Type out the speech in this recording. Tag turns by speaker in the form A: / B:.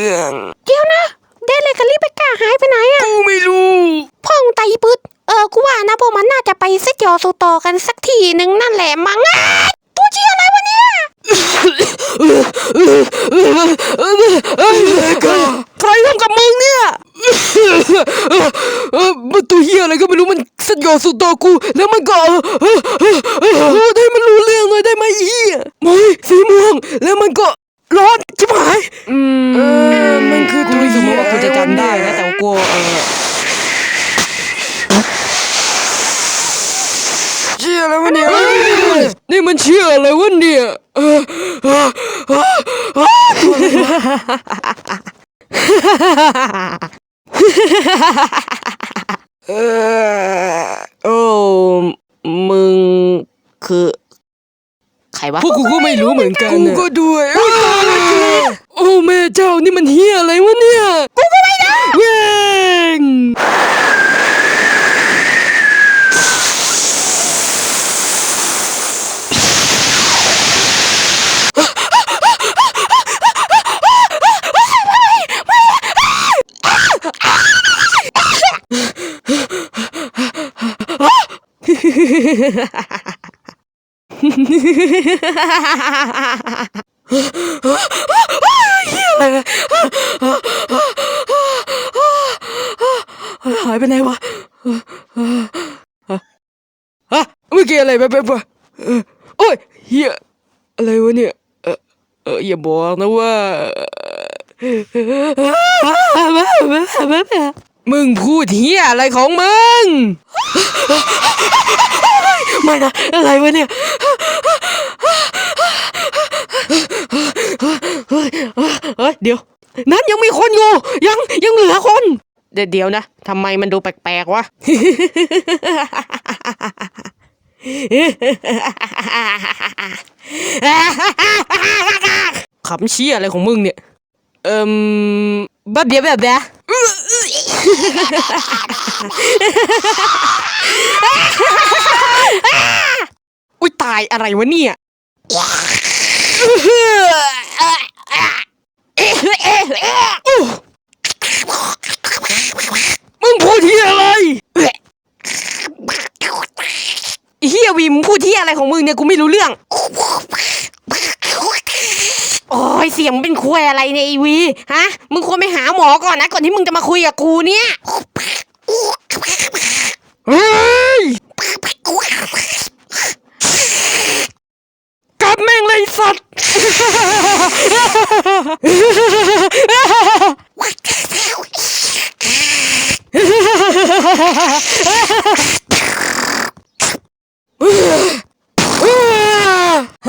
A: ื่อง
B: เดี๋ยวนะ เดนเลยกับลิเบกก้าหายไปไหนอะก
A: ูไม่รู้
B: พ่องไตปึ๊ดเออกูว่านะพวกมันน่าจะไปเซตยอสูตอกันสักทีหนึ่งนั่นแหละมั้งตัวเชียอะไรวะเนี่ย
A: ใครทำกับมึงเนี่ยมันตัวเฮียอะไรก็ไม่รู้มันเซตยอสุดตอกูแล้วมันก็ได้มันรู้เรื่องเลยได้ไหมอีหมวยสีม่วงแล้วมันก็ร้อนชิบหาย เชี่ยอะไรวะเนี่ยเอ้ยนี่มันเชี่ยอะไรวะเนี่ยเออเออเออเออเออ
B: โอ้มึงคือใครวะพวกกูก็ไม่รู้เหมือนกันกูก
A: ็ด้วยโอ้แม่เจ้านี่มันเฮียอะไรวะเนี่ย
B: กูก็ไม่รู้เ
A: ว้ง หายไปไหนวะฮะเมื่อกี้อะไรแบบแบบวะเออโอ้ยเฮียอะไรวะเนี่ยเออเอออย่าบอกนะว่า มึงพูดเฮียอะไรของมึง ไม่นะ อะไรวะเนี่ยเฮ้ยเ
B: ดี๋ยว
A: นั้นยังมีคนอยู่ ยังยังเหลือคน
B: เดี๋ยวเดี๋ยวนะทำไมมันดูแปลกๆวะ ขำเชี่ยอะไรของมึงเนี่ย เอิ่มบ้าเบียแบบเนี้ย อุ้ยตายอะไรวะเนี่ย
A: มึงพูดที่อะไร
B: เฮียวีมงพูดที่อะไรของมึงเนี่ยกูไม่รู้เรื่องโอ้ย เสียงมึงเป็นคุยอะไรเนี่ยไอวีฮะ มึงควรไปหาหมอก่อนนะ ก่อนที่มึงจะมาคุยกับกูเนี่ย
A: เฮ้ยกลับแม่งเลยไอ้สัตว์